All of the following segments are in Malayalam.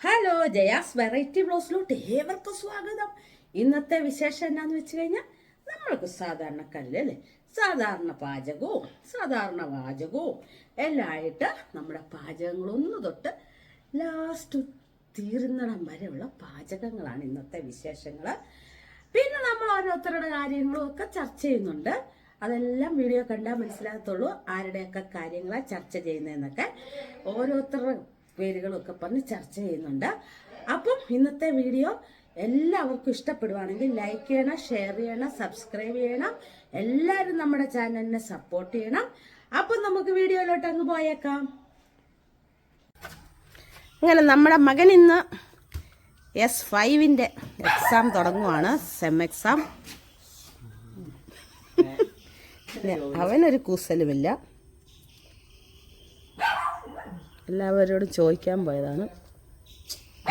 ഹലോ ജയാസ് വെറൈറ്റി ബ്ലോസിലോട്ട് ഏവർക്കും സ്വാഗതം. ഇന്നത്തെ വിശേഷം എന്നാന്ന് വെച്ച് കഴിഞ്ഞാൽ നമ്മൾക്ക് കല്ല് അല്ലേ സാധാരണ പാചകവും സാധാരണ വാചകവും എല്ലാം ആയിട്ട് നമ്മുടെ പാചകങ്ങളൊന്നു തൊട്ട് ലാസ്റ്റ് തീരുന്നിടം വരെയുള്ള പാചകങ്ങളാണ് ഇന്നത്തെ വിശേഷങ്ങൾ പിന്നെ നമ്മൾ ഓരോരുത്തരുടെ കാര്യങ്ങളും ഒക്കെ ചർച്ച ചെയ്യുന്നുണ്ട്. അതെല്ലാം വീഡിയോ കണ്ടാൽ മനസ്സിലാകത്തുള്ളൂ ആരുടെയൊക്കെ കാര്യങ്ങളാണ് ചർച്ച ചെയ്യുന്നതെന്നൊക്കെ. ഓരോരുത്തരുടെ പേരുകളൊക്കെ പറഞ്ഞ് ചർച്ച ചെയ്യുന്നുണ്ട്. അപ്പം ഇന്നത്തെ വീഡിയോ എല്ലാവർക്കും ഇഷ്ടപ്പെടുവാണെങ്കിൽ ലൈക്ക് ചെയ്യണം ഷെയർ ചെയ്യണം സബ്സ്ക്രൈബ് ചെയ്യണം. എല്ലാവരും നമ്മുടെ ചാനലിനെ സപ്പോർട്ട് ചെയ്യണം. അപ്പം നമുക്ക് വീഡിയോയിലോട്ട് അങ്ങ് പോയേക്കാം. അങ്ങനെ നമ്മുടെ മകൻ ഇന്ന് എസ് ഫൈവിന്റെ എക്സാം തുടങ്ങുവാണ് സെം എക്സാം അവനൊരു കൂസലുമില്ല. എല്ലാവരോടും ചോദിക്കാൻ പോയതാണ്.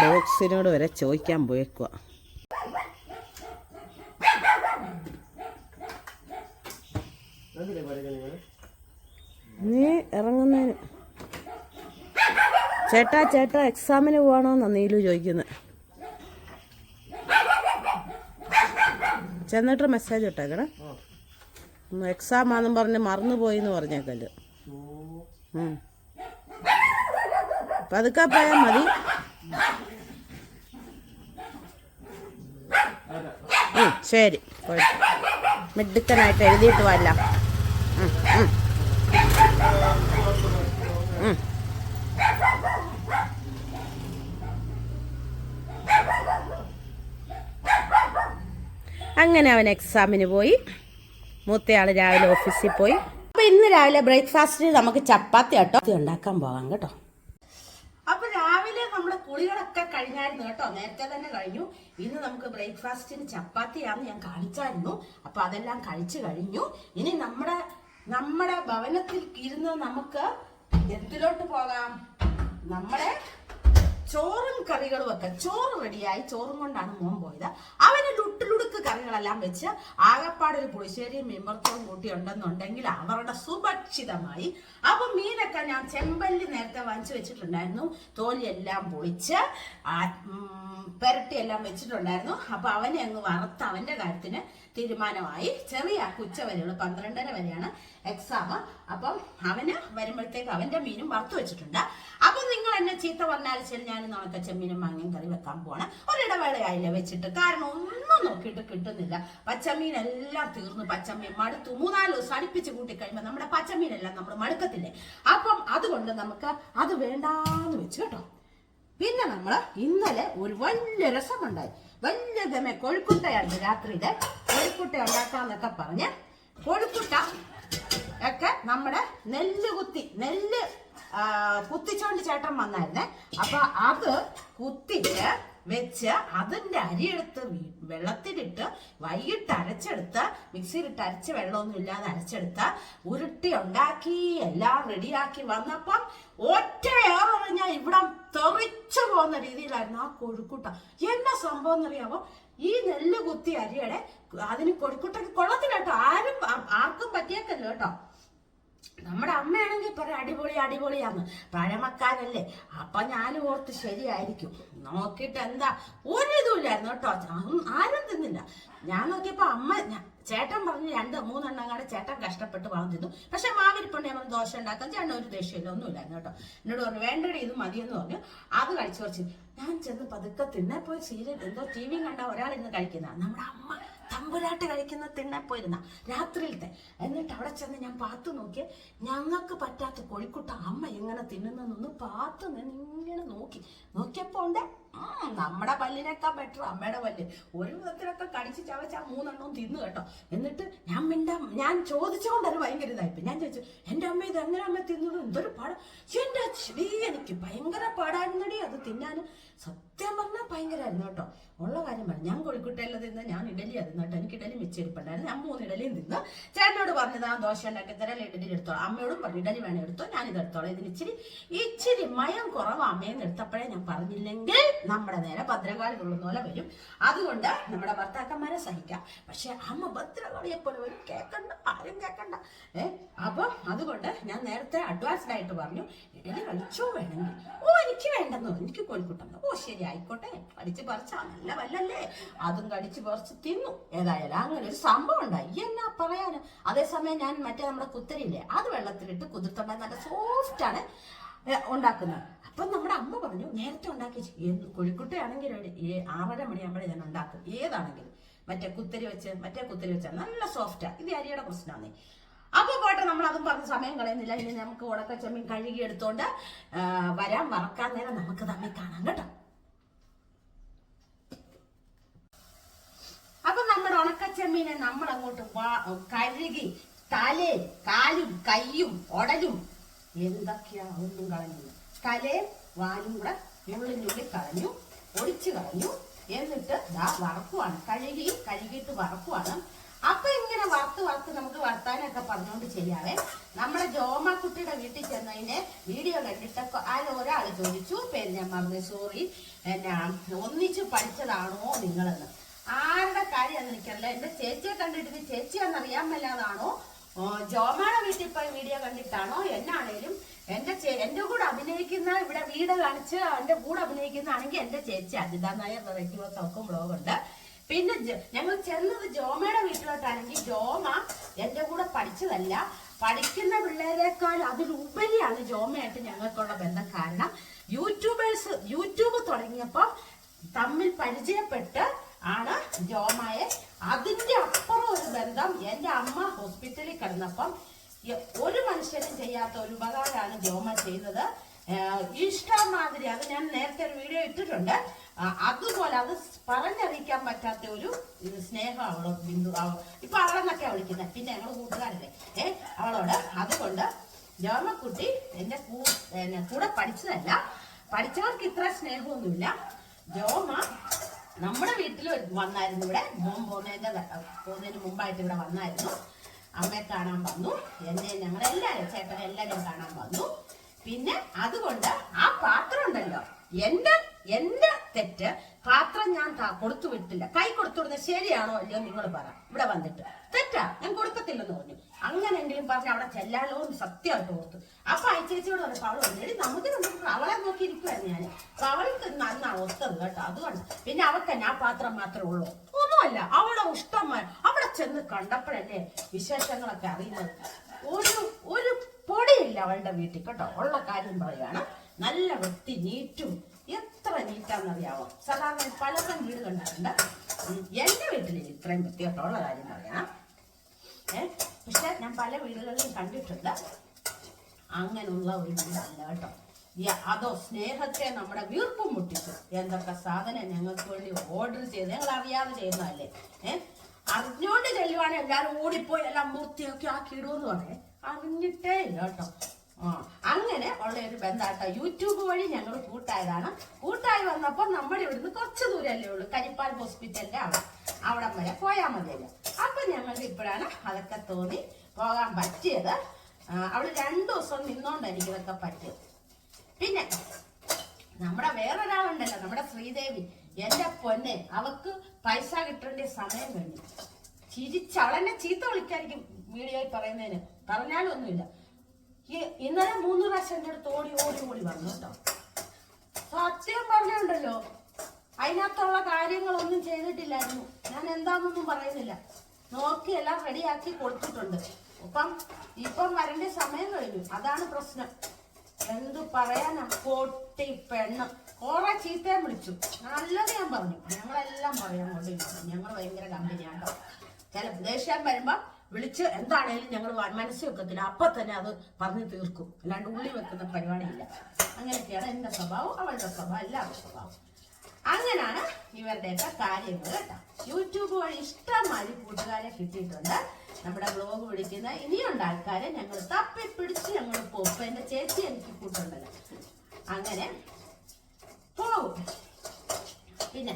ഡോഗ്സിനോട് വരെ ചോദിക്കാൻ പോയേക്കുക നീ ഇറങ്ങുന്നതിന് ചേട്ടാ ചേട്ടാ എക്സാമിന് പോവാണോന്നാ നീലു ചോദിക്കുന്നത് ചെന്നിട്ട് മെസ്സേജ് ഇട്ടേക്കണേ. എക്സാം ആണെന്നും പറഞ്ഞ് മറന്നുപോയി എന്ന് പറഞ്ഞേക്കല്ലോ. പതുക്കെ പോയാൽ മതി ശരി. മിടുക്കനായിട്ട് എഴുതിയിട്ട് വല്ല. അങ്ങനെ അവൻ എക്സാമിന് പോയി. മൂത്തയാൾ രാവിലെ ഓഫീസിൽ പോയി. അപ്പൊ ഇന്ന് രാവിലെ ബ്രേക്ക്ഫാസ്റ്റിന് നമുക്ക് ചപ്പാത്തി കേട്ടോ ഉണ്ടാക്കാൻ പോകാം കേട്ടോ. കുളികളൊക്കെ കഴിഞ്ഞായിരുന്നു കേട്ടോ. നേരത്തെ തന്നെ കഴിഞ്ഞു. ഇന്ന് നമുക്ക് ബ്രേക്ക്ഫാസ്റ്റിന് ചപ്പാത്തിയാന്ന് ഞാൻ കാണിച്ചായിരുന്നു. അപ്പൊ അതെല്ലാം കഴിച്ചു കഴിഞ്ഞു. ഇനി നമ്മുടെ നമ്മുടെ ഭവനത്തിൽ ഇരുന്ന് നമുക്ക് എന്തിലോട്ട് പോകാം? നമ്മുടെ ചോറും കറികളും ഒക്കെ. ചോറ് റെഡിയായി ചോറും കൊണ്ടാണ് മോൻ പോയത്. അവന് ലുട്ടിലുടുക്ക് കറികളെല്ലാം വെച്ച് ആകപ്പാടൊരു പുളിശ്ശേരിയും മീൻവറുത്തവും കൂട്ടി ഉണ്ടെന്നുണ്ടെങ്കിൽ അവരുടെ സുഭക്ഷിതമായി. അപ്പൊ മീനൊക്കെ ഞാൻ ചെമ്പല്ലി നേരത്തെ വാങ്ങിച്ചു വെച്ചിട്ടുണ്ടായിരുന്നു. തോലിയെല്ലാം പൊളിച്ച് പെരട്ടിയെല്ലാം വെച്ചിട്ടുണ്ടായിരുന്നു. അപ്പൊ അവനെ അങ്ങ് വറുത്ത് അവന്റെ കാര്യത്തിന് തീരുമാനമായി. ചെറിയ ഉച്ച വരെയുള്ളൂ പന്ത്രണ്ടര വരെയാണ് എക്സാം അപ്പം അവന് വരുമ്പോഴത്തേക്ക് അവന്റെ മീനും വറുത്ത് വെച്ചിട്ടുണ്ട്. അപ്പം നിങ്ങൾ എന്നെ ചീത്ത പറഞ്ഞാൽ ശരി ഞാൻ നാളത്തെ ചെമ്മീനും മാങ്ങയും കറി വെക്കാൻ പോവാണ്. ഒരിടവേളയായില്ല വെച്ചിട്ട്. കാരണം ഒന്നും നോക്കിയിട്ട് കിട്ടുന്നില്ല. പച്ചമീൻ എല്ലാം തീർന്നു. പച്ചമീൻ മടുത്തു. മൂന്നാൽ ദിവസം അടുപ്പിച്ച് കൂട്ടി കഴിയുമ്പോൾ നമ്മുടെ പച്ചമീനെല്ലാം നമ്മൾ മടുക്കത്തില്ലേ? അപ്പം അതുകൊണ്ട് നമുക്ക് അത് വേണ്ടാന്ന് വെച്ചു കേട്ടോ. പിന്നെ നമ്മൾ ഇന്നലെ ഒരു വലിയ രസമുണ്ടായി. വലിയ ഗമ കോഴിക്കുട്ടയാണ് രാത്രിയിൽ. കോഴിക്കുട്ട ഉണ്ടാക്കാന്നൊക്കെ പറഞ്ഞ് കോഴിക്കുട്ട ഒക്കെ നമ്മുടെ നെല്ല് കുത്തി നെല്ല് കുത്തിച്ചോണ്ട് ചേട്ടൻ വന്നായിരുന്നേ. അപ്പൊ അത് കുത്തിച്ച് വെച്ച് അതിന്റെ അരിയെടുത്ത് വെള്ളത്തിലിട്ട് വൈകിട്ട് അരച്ചെടുത്ത് മിക്സിയിലിട്ട് അരച്ച് വെള്ളമൊന്നും ഇല്ലാതെ അരച്ചെടുത്ത് ഉരുട്ടി ഉണ്ടാക്കി എല്ലാം റെഡിയാക്കി വന്നപ്പം ഇവിടെ പോകുന്ന രീതിയിലായിരുന്നു ആ കൊഴുക്കുട്ട. എന്നാ സംഭവം എന്നറിയാമോ ഈ നെല്ല് കുത്തി അരിയുടെ അതിന് കൊഴുക്കുട്ടക്ക് കൊള്ളത്തില്ല കേട്ടോ. ആരും ആർക്കും പറ്റിയേക്കല്ലോ കേട്ടോ. നമ്മുടെ അമ്മയാണെങ്കിൽ പറയാം അടിപൊളി അടിപൊളിയാന്ന്. പഴമക്കാരല്ലേ. അപ്പൊ ഞാൻ ഓർത്ത് ശരിയായിരിക്കും. നോക്കിയിട്ട് എന്താ ഒരു ഇതുമില്ലായിരുന്നു കേട്ടോ ആരും തിന്നില്ല. ഞാൻ നോക്കിയപ്പോ അമ്മ ചേട്ടൻ പറഞ്ഞു രണ്ട് മൂന്നെണ്ണം കൂടെ ചേട്ടൻ കഷ്ടപ്പെട്ട് വാങ്ങി തിന്നു. പക്ഷെ മാവിരിപ്പുണ്ട് നമ്മൾ ദോശ ഉണ്ടാക്കാൻ ചേട്ടൻ ഒരു ദേഷ്യമില്ല ഒന്നുമില്ലായിരുന്നു കേട്ടോ. എന്നോട് പറഞ്ഞു വേണ്ടടി ഇത് മതിയെന്ന് പറഞ്ഞു. അത് കഴിച്ചു കുറച്ച്. ഞാൻ ചെന്ന് പതുക്കെ തിന്നെ പോയി സീരിയൽ എന്തോ ടി വി കണ്ട ഒരാൾ ഇന്ന് കഴിക്കുന്ന. നമ്മുടെ അമ്മ തമ്പുരാട്ട് കഴിക്കുന്ന തിണ്ണെ പോയിരുന്ന രാത്രിയിലത്തെ. എന്നിട്ട് അവിടെ ചെന്ന് ഞാൻ പാത്തു നോക്കി. ഞങ്ങൾക്ക് പറ്റാത്ത കോഴിക്കുട്ട അമ്മ എങ്ങനെ തിന്നുന്നൊന്ന് പാത്തു നിന്ന് ഇങ്ങനെ നോക്കി. നോക്കിയപ്പോ ഉണ്ട് നമ്മുടെ പല്ലിനേക്കാൾ ബെറ്റർ അമ്മയുടെ പല്ല്. ഒരു വിധത്തിലൊക്കെ കടിച്ച് ചവച്ച ആ മൂന്നെണ്ണവും തിന്നു കേട്ടോ. എന്നിട്ട് ഞാൻ മിണ്ട ഞാൻ ചോദിച്ചുകൊണ്ട് അത് ഭയങ്കര ഇതായിപ്പോ ഞാൻ ചോദിച്ചു എന്റെ അമ്മ ഇത് എങ്ങനെ അമ്മ തിന്നത്? എന്തൊരു പാട. എന്റെ ചെടി എനിക്ക് ഭയങ്കര പാടായിരുന്നടി അത് തിന്നാൻ സത്യം പറഞ്ഞാൽ ഭയങ്കര ഭയങ്കരമായിരുന്നു കേട്ടോ. ഉള്ള കാര്യം പറഞ്ഞു ഞാൻ കോഴിക്കുട്ടയിലെ തിന്ന് ഞാൻ ഇഡലി ആയിരുന്നു കേട്ടോ എനിക്ക് ഇഡലി മിച്ചിരിപ്പുണ്ടായിരുന്നു. ഞാൻ മൂന്ന് ഇഡലിയും തിന്ന്. ചേട്ടനോട് പറഞ്ഞതാ ദോശ ഉണ്ടാക്കി തരാം ഇഡലി എടുത്തോളാം. അമ്മയോടും പറഞ്ഞു ഇഡലി വേണം എടുത്തോ ഞാൻ ഇത് എടുത്തോളാം. ഇതിന് ഇച്ചിരി ഇച്ചിരി മയം കുറവ് അമ്മയെന്ന് എടുത്തപ്പോഴേ ഞാൻ പറഞ്ഞില്ലെങ്കിൽ നമ്മുടെ നേരെ ഭദ്രകാളി പോലെ വരും. അതുകൊണ്ട് നമ്മുടെ ഭർത്താക്കന്മാരെ സഹിക്കാം. പക്ഷെ അമ്മ ഭദ്രകാളിയെ പോലെ വരും. കേൾക്കണ്ട ആരും കേൾക്കണ്ട ഏ അപ്പൊ അതുകൊണ്ട് ഞാൻ നേരത്തെ അഡ്വാൻസ്ഡ് ആയിട്ട് പറഞ്ഞു ഇഡലി കഴിച്ചോ വേണമെങ്കിൽ. ഓ എനിക്ക് വേണ്ടെന്നോ? എനിക്ക് കോഴിക്കുട്ടെന്നോ ഓ ശരി ആയിക്കോട്ടെ. കടിച്ച് പറിച്ചാ നല്ല വല്ലല്ലേ? അതും കടിച്ച് പറിച്ച് തിന്നു. ഏതായാലും അങ്ങനെ ഒരു സംഭവം ഉണ്ടായി. എന്നാ പറയാന്? അതേസമയം ഞാൻ മറ്റേ നമ്മുടെ കുത്തരിയില്ലേ അത് വെള്ളത്തിലിട്ട് കുതിർത്തുണ്ടായി നല്ല സോഫ്റ്റ് ആണ് ഉണ്ടാക്കുന്നത്. അപ്പൊ നമ്മുടെ അമ്മ പറഞ്ഞു നേരത്തെ ഉണ്ടാക്കി കോഴിക്കുട്ടയാണെങ്കിൽ ആറര മണിയാകുമ്പോഴേ ഞാൻ ഉണ്ടാക്കും. ഏതാണെങ്കിലും. മറ്റേ കുത്തരി വെച്ച് മറ്റേ കുത്തരി വെച്ച നല്ല സോഫ്റ്റാ ഇത് അരിയുടെ പ്രശ്നമാണ് അപ്പൊ പോട്ടെ നമ്മൾ അതും പറഞ്ഞ സമയം കളയുന്നില്ല. ഇനി നമുക്ക് ഉടക്കച്ചമ്മീൻ കഴുകി എടുത്തോണ്ട് വരാൻ വറക്കാൻ നേരം നമുക്ക് തമ്മിൽ കാണാം കേട്ടോ. അപ്പൊ നമ്മുടെ ഉണക്കച്ചമ്മീനെ നമ്മൾ അങ്ങോട്ട് കഴുകി തലയും കാലും കയ്യും ഉടലും എന്തൊക്കെയാ ഒന്നും കളഞ്ഞു തലയും വാലും കൂടെ ഉള്ളിനുള്ളിൽ കളഞ്ഞു ഒടിച്ചു കളഞ്ഞു. എന്നിട്ട് ദാ വറക്കുവാണ്. കഴുകി കഴുകിയിട്ട് വറക്കുവാണ്. അപ്പൊ ഇങ്ങനെ വറുത്ത് വറുത്ത് നമുക്ക് വർത്താനൊക്കെ പറഞ്ഞുകൊണ്ട് ചെയ്യാവേ. നമ്മുടെ കുട്ടിയുടെ വീട്ടിൽ ചെന്നതിന് വീഡിയോ കണ്ടിട്ട് ആരും ഒരാൾ ചോദിച്ചു പിന്നെ പറഞ്ഞു സോറി എന്നാ ഒന്നിച്ചു പഠിച്ചതാണോ നിങ്ങളെന്ന്? ആരുടെ കാര്യമാണെന്ന് എനിക്കറിയില്ല. എന്റെ ചേച്ചിയെ കണ്ടിട്ട് ചേച്ചി എന്നറിയാൻ അറിയാൻ മേലാതാണോ? ജോമയുടെ വീട്ടിൽ പോയി വീഡിയോ കണ്ടിട്ടാണോ? എന്നാണേലും എന്റെ എന്റെ കൂടെ അഭിനയിക്കുന്ന ഇവിടെ വീട് കാണിച്ച് എന്റെ കൂടെ അഭിനയിക്കുന്നതാണെങ്കിൽ എന്റെ ചേച്ചി അജിത നായർ വെറൈറ്റി വർക്കും ബ്ലോഗുണ്ട് പിന്നെ ഞങ്ങൾ ചെന്നത് ജോമയുടെ വീട്ടിലോട്ടാണെങ്കിൽ ജോമ എന്റെ കൂടെ പഠിച്ചതല്ല. പഠിക്കുന്ന പിള്ളേരെക്കാൾ അതിലുപരിയാണ് ജോമയായിട്ട് ഞങ്ങൾക്കുള്ള ബന്ധം. കാരണം യൂട്യൂബേഴ്സ് യൂട്യൂബ് തുടങ്ങിയപ്പോൾ തമ്മിൽ പരിചയപ്പെട്ട് ആണ് ജോമായെ അതിന്റെ അപ്പുറം ഒരു ബന്ധം എന്റെ അമ്മ ഹോസ്പിറ്റലിൽ കിടന്നപ്പം ഒരു മനുഷ്യനും ചെയ്യാത്ത ഒരു ഉപകാരമാണ് ജോമ ചെയ്തത് ഇഷ്ടം ഇഷ്ടമാതിരി അത് ഞാൻ നേരത്തെ ഒരു വീഡിയോ ഇട്ടിട്ടുണ്ട്. അതുപോലെ അത് പറഞ്ഞറിയിക്കാൻ പറ്റാത്ത ഒരു സ്നേഹം അവളോ ബിന്ദു ഇപ്പൊ അവളെന്നൊക്കെയാ വിളിക്കുന്നത്. പിന്നെ ഞങ്ങൾ കൂട്ടുകാരല്ലേ? ഏ അവളോട് അതുകൊണ്ട് ജോമക്കുട്ടി എന്നെ കൂടെ പഠിച്ചതല്ല. പഠിച്ചവർക്ക് ഇത്ര സ്നേഹമൊന്നുമില്ല. ജോമ നമ്മുടെ വീട്ടിൽ വന്നായിരുന്നു ഇവിടെ. മോൻ പോകുന്നതിന്റെ പോകുന്നതിന് മുമ്പായിട്ട് ഇവിടെ വന്നായിരുന്നു. അമ്മയെ കാണാൻ വന്നു. എന്നെ ഞങ്ങൾ എല്ലാവരും ചേട്ടൻ എല്ലാവരും കാണാൻ വന്നു. പിന്നെ അതുകൊണ്ട് ആ പാത്രം ഉണ്ടല്ലോ. എന്റെ എന്റെ തെറ്റ് പാത്രം ഞാൻ കൊടുത്തു വിട്ടില്ല. കൈ കൊടുത്തു വിടുന്നത് ശരിയാണോ അല്ലയോ നിങ്ങൾ പറ. ഇവിടെ വന്നിട്ട്. തെറ്റാ. ഞാൻ കൊടുക്കത്തില്ലെന്ന് പറഞ്ഞു. അങ്ങനെങ്കിലും പറഞ്ഞ് അവിടെ ചെല്ലാലോ എന്ന് സത്യമായിട്ട് ഓർത്തു. അപ്പൊ അയച്ചേച്ചിയോട് പറഞ്ഞു പറഞ്ഞു "എടി, നമുക്ക് നമുക്ക് അവളെ നോക്കി ഇരിക്കുവായിരുന്നു ഞാൻ അവൾക്ക് നന്നാണ് ഒത്തത് കേട്ടോ. അതുകൊണ്ട് പിന്നെ അവൾക്ക് ഞാൻ പാത്രം മാത്രമേ ഉള്ളൂ. ഒന്നുമല്ല അവളെ ഇഷ്ടമായ. അവിടെ ചെന്ന് കണ്ടപ്പോഴല്ലേ വിശേഷങ്ങളൊക്കെ അറിയുന്നത്. ഒരു ഒരു പൊടിയില്ല അവളുടെ വീട്ടിൽ. കേട്ടോ ഉള്ള കാര്യം പറയാണ് നല്ല വൃത്തി നീറ്റും എത്ര നീറ്റാന്നറിയാവോ? സാധാരണ പലരും വീട് കണ്ടിട്ടുണ്ട് എന്റെ വീട്ടിൽ ഇത്രയും വൃത്തിയോട്ടുള്ള കാര്യം പറയാം. ഏ പക്ഷെ ഞാൻ പല വീടുകളിലും കണ്ടിട്ടുണ്ട്. അങ്ങനെയുള്ള ഒരു വീടല്ല കേട്ടോ. അതോ സ്നേഹത്തെ നമ്മുടെ വീർപ്പും മുട്ടിച്ചു. എന്തൊക്കെ സാധനം ഞങ്ങൾക്ക് വേണ്ടി ഓർഡർ ചെയ്ത് ഞങ്ങൾ അറിയാതെ ചെയ്യുന്നതല്ലേ? ഏഹ് അറിഞ്ഞോണ്ട് ചെല്ലുവാണെങ്കിൽ എല്ലാവരും ഓടിപ്പോയി എല്ലാം മൂർത്തിയൊക്കെ ആക്കി ഇടുമെന്ന് പറയേ അറിഞ്ഞിട്ടേ ഇല്ല കേട്ടോ. അങ്ങനെ ഉള്ള ഒരു ബന്ധാട്ടോ. യൂട്യൂബ് വഴി ഞങ്ങൾ കൂട്ടായതാണ്. കൂട്ടായി വന്നപ്പോൾ നമ്മുടെ ഇവിടുന്ന് കുറച്ച് ദൂരമല്ലേ ഉള്ളൂ. കരിപ്പാൽ ഹോസ്പിറ്റലിന്റെ അവിടെ. അവിടെ വരെ പോയാൽ മതിയല്ലോ. അപ്പൊ ഞങ്ങൾക്ക് ഇപ്പോഴാണ് അതൊക്കെ തോന്നി പോകാൻ പറ്റിയത്. അവിടെ രണ്ടു ദിവസം നിന്നോണ്ട് എനിക്ക് ഇതൊക്കെ പറ്റിയത്. പിന്നെ നമ്മുടെ വേറൊരാളുണ്ടല്ലോ നമ്മുടെ ശ്രീദേവി. എന്റെ പൊന്നെ അവക്ക് പൈസ കിട്ടേണ്ട സമയം കഴിഞ്ഞു. ചിരിച്ച് അവളെന്നെ ചീത്ത വിളിക്കായിരിക്കും വീഡിയോയിൽ പറയുന്നതിന്. പറഞ്ഞാലും ഒന്നുമില്ല ഇന്നലെ മൂന്ന് പ്രാവശ്യം എന്റെ അടുത്ത് ഓടി ഓടി ഓടി വന്നു കേട്ടോ. സത്യം പറഞ്ഞുണ്ടല്ലോ അതിനകത്തുള്ള കാര്യങ്ങളൊന്നും ചെയ്തിട്ടില്ലായിരുന്നു. ഞാൻ എന്താണെന്നൊന്നും പറയുന്നില്ല. നോക്കി എല്ലാം റെഡിയാക്കി കൊടുത്തിട്ടുണ്ട്. അപ്പം ഇപ്പം വരേണ്ട സമയം കഴിഞ്ഞു. അതാണ് പ്രശ്നം. എന്തു പറയാനാ? പൊട്ടി പെണ്ണ്. കുറെ ചീത്തയും വിളിച്ചു. നല്ലത് ഞാൻ പറഞ്ഞു. ഞങ്ങളെല്ലാം പറയാൻ കൊണ്ടിരിക്കുന്നു ഞങ്ങൾ ഭയങ്കര കമ്പനിയാണ് കേട്ടോ ചില ദേഷ്യം വരുമ്പോ വിളിച്ച് എന്താണേലും ഞങ്ങൾ മനസ്സിൽ വെക്കത്തില്ല അപ്പൊ തന്നെ അത് പറഞ്ഞു തീർക്കും. അല്ലാണ്ട് ഉള്ളി വെക്കുന്ന പരിപാടിയില്ല. അങ്ങനെയൊക്കെയാണ് എന്റെ സ്വഭാവം അവളുടെ സ്വഭാവം എല്ലാവരുടെ സ്വഭാവം. അങ്ങനെയാണ് ഇവരുടെയൊക്കെ കാര്യങ്ങൾ കേട്ടോ. യൂട്യൂബ് വഴി ഇഷ്ടമായി കൂട്ടുകാരെ കിട്ടിയിട്ടുണ്ട്. നമ്മുടെ ബ്ലോഗ് വിളിക്കുന്ന ഇനിയുണ്ട് ആൾക്കാരെ ഞങ്ങൾ തപ്പി പിടിച്ച് ഞങ്ങൾ പോകും എന്റെ ചേച്ചി എനിക്ക് കൂട്ടുണ്ടല്ലോ. അങ്ങനെ. പോകും പിന്നെ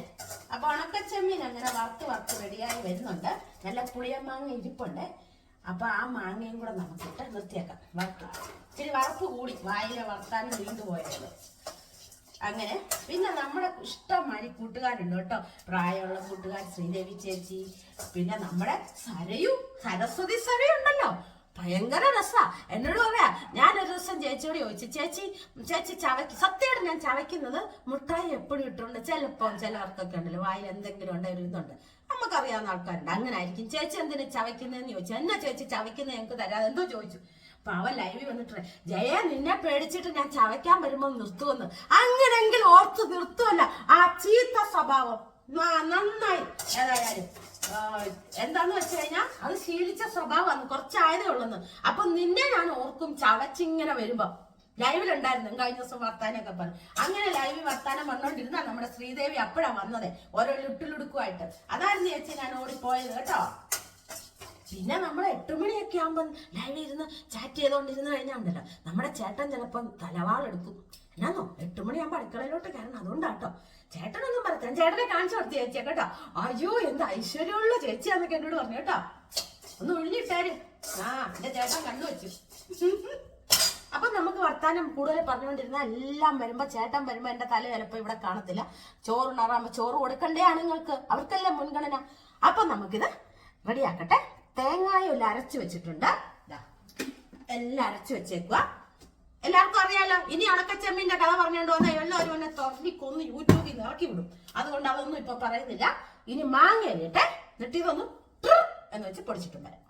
അപ്പൊ ഉണക്കച്ചെമ്മീൻ അങ്ങനെ വറുത്ത് വറുത്ത് റെഡിയായി വരുന്നുണ്ട്. നല്ല പുളിയമാങ്ങ ഇരിപ്പുണ്ട്. അപ്പൊ ആ മാങ്ങയും കൂടെ നമുക്കിട്ട് നിർത്തിയേക്കാം വറുത്ത്. ഇച്ചിരി വറുപ്പ് കൂടി. വായിലെ വറുത്താനും വീണ്ടു പോയത് അങ്ങനെ. പിന്നെ നമ്മുടെ ഇഷ്ടമായി കൂട്ടുകാരുണ്ട് കേട്ടോ. പ്രായമുള്ള കൂട്ടുകാർ ശ്രീദേവി ചേച്ചി. പിന്നെ നമ്മുടെ സരയു സരസ്വതി സരയുണ്ടല്ലോ. ഭയങ്കര രസാ. എന്നോട് പറയാ ഒരു ദിവസം ചേച്ചിയോട് ചോദിച്ചു ചേച്ചി ചേച്ചി ചവയ്ക്ക് സത്യമായിട്ട് ഞാൻ ചവയ്ക്കുന്നത് മുട്ടായി എപ്പോഴും ഇട്ടുണ്ട് ചിലപ്പോൾ ചിലവർക്കൊക്കെ ഉണ്ടല്ലോ വായിൽ എന്തെങ്കിലും ഉണ്ട് ഒരു ഇതുണ്ട്. നമുക്കറിയാവുന്ന ആൾക്കാരുണ്ട്. അങ്ങനെ ആയിരിക്കും. ചേച്ചി എന്തിനാ ചവയ്ക്കുന്നതെന്ന് ചോദിച്ചു. എന്നാ ചേച്ചി ചവയ്ക്കുന്നത് ഞങ്ങൾക്ക് തരാതെ എന്തോ ചോദിച്ചു. അപ്പൊ അവൻ ലൈവിൽ വന്നിട്ട് ജയ നിന്നെ പേടിച്ചിട്ട് ഞാൻ ചവയ്ക്കാൻ വരുമ്പോൾ നിർത്തുമെന്ന് അങ്ങനെങ്കിലും ഓർത്ത് നിർത്തുമല്ല ആ ചീത്ത സ്വഭാവം. നന്നായി. ഏതായാലും എന്താന്ന് വെച്ച് കഴിഞ്ഞാൽ അത് ശീലിച്ച സ്വഭാവമാണ് കുറച്ചായതേ ഉള്ളെന്ന്. അപ്പൊ നിന്നെ ഞാൻ ഓർക്കും ചവച്ചിങ്ങനെ വരുമ്പോ. ലൈവിലുണ്ടായിരുന്നു കഴിഞ്ഞ ദിവസം വർത്താനൊക്കെ പറഞ്ഞു. അങ്ങനെ ലൈവിൽ വർത്താനം പറഞ്ഞോണ്ടിരുന്ന നമ്മുടെ ശ്രീദേവി അപ്പോഴാ വന്നത്. ഓരോ ലുട്ടിലുടുക്കുമായിട്ട് അതായിരുന്നു ചേച്ചി ഞാൻ ഓടിപ്പോയത് കേട്ടോ. പിന്നെ നമ്മൾ എട്ട് മണിയൊക്കെ ആകുമ്പോൾ ലൈവിൽ ഇരുന്ന് ചാറ്റ് ചെയ്തോണ്ടിരുന്ന് കഴിഞ്ഞാൽ ഉണ്ടല്ലോ നമ്മുടെ ചേട്ടൻ ചിലപ്പം തലവാളെടുക്കും. എന്നാന്നോ? എട്ട് മണിയാകുമ്പോൾ അടുക്കളയിലോട്ട് കയറണം. അതുകൊണ്ടാട്ടോ. ചേട്ടനൊന്നും പറയാം ചേട്ടനെ കാണിച്ചു കൊടുത്തു ചേച്ചിയാ കേട്ടോ. അയ്യോ എന്ത് ഐശ്വര്യമുള്ള ചേച്ചിയാന്നൊക്കെ എന്നോട് പറഞ്ഞു കേട്ടോ. ഒന്ന് ഒഴിഞ്ഞിട്ടാര്. ആ എന്റെ ചേട്ടൻ കണ്ണു വെച്ചു. അപ്പൊ നമുക്ക് വർത്താനം കൂടുതൽ പറഞ്ഞുകൊണ്ടിരുന്ന എല്ലാം വരുമ്പോ ചേട്ടൻ വരുമ്പോ എന്റെ തല ചിലപ്പോ ഇവിടെ കാണത്തില്ല. ചോറുണ്ടാറാകുമ്പോ ചോറ് കൊടുക്കണ്ടേ ആണുങ്ങൾക്ക്. അവർക്കല്ലേ മുൻഗണന. അപ്പൊ നമുക്കിത് റെഡിയാക്കട്ടെ. തേങ്ങായ എല്ലാം അരച്ചു വെച്ചിട്ടുണ്ട്. എല്ലാം അരച്ചു വെച്ചേക്കുക എല്ലാവർക്കും അറിയാലോ. ഇനി അണക്കച്ചമ്മിന്റെ കഥ പറഞ്ഞുകൊണ്ട് വന്നാൽ എല്ലാവരും എന്നെ തുറന്നിക്കൊന്ന് യൂട്യൂബിൽ നിന്ന് ഇറക്കി വിടും. അതുകൊണ്ട് അതൊന്നും ഇപ്പൊ പറയുന്നില്ല. ഇനി മാങ്ങ അരിയട്ടെ. എന്നിട്ട് എന്ന് വെച്ച് പൊടിച്ചിട്ടും വരാം.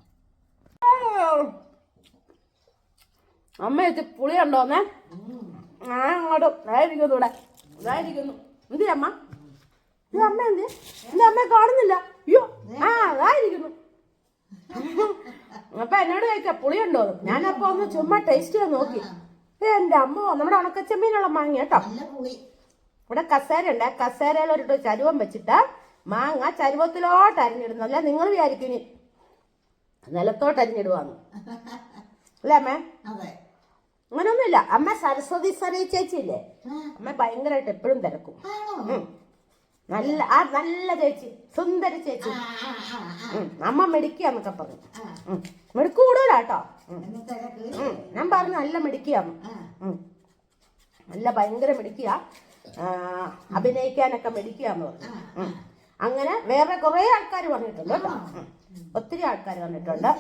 അമ്മ വെച്ച് പുളി ഉണ്ടോന്നേ ആ അങ്ങോട്ട്. ഇതായിരിക്കുന്നു ഇവിടെ ഇതായിരിക്കുന്നു. എന്തി അമ്മ? ഇത് അമ്മ എന്ത് എന്റെ അമ്മയെ കാണുന്നില്ല. അയ്യോ. ആ അതായിരിക്കുന്നു അപ്പൊ എന്നോട് ചോദിച്ചാ പുളിയുണ്ടോ ഞാനപ്പോ ഒന്ന് ചുമ്മാ ടേസ്റ്റ് ചെയ്യാൻ നോക്കി. എന്റെ അമ്മ നമ്മുടെ ഉണക്കച്ചെമ്മീനുള്ള മാങ്ങ കേട്ടോ. ഇവിടെ കസേര ഉണ്ട്. കസേരയിൽ ഒരു ചരുവം വെച്ചിട്ട് മാങ്ങ ചരുവത്തിലോട്ട് അരിഞ്ഞിടുന്നു. അല്ല? നിങ്ങൾ വിചാരിക്കും ഇനി നിലത്തോട്ട് അരിഞ്ഞിടുവാന്ന്. അല്ലേ അമ്മേ? അങ്ങനൊന്നുമില്ല അമ്മ സരസ്വതി സരയിച്ചേച്ചില്ലേ ചേച്ചിയില്ലേ? അമ്മ ഭയങ്കരമായിട്ട് എപ്പോഴും തിരക്കും. നല്ല ആ നല്ല ചേച്ചി സുന്ദര ചേച്ചി. അമ്മ മെടുക്കിയാന്നൊക്കെ പറഞ്ഞു. മെടുക്കൂടാട്ടോ മെടുക്ക് കൂടുതലാട്ടോ. ഞാൻ പറഞ്ഞു നല്ല മെടുക്കിയാന്ന് നല്ല ഭയങ്കര മെടിക്കുക അഭിനയിക്കാനൊക്കെ മെടുക്കിയാന്ന് പറഞ്ഞു. അങ്ങനെ വേറെ കുറെ ആൾക്കാർ പറഞ്ഞിട്ടുണ്ട് കേട്ടോ. ഒത്തിരി ആൾക്കാർ പറഞ്ഞിട്ടുണ്ട്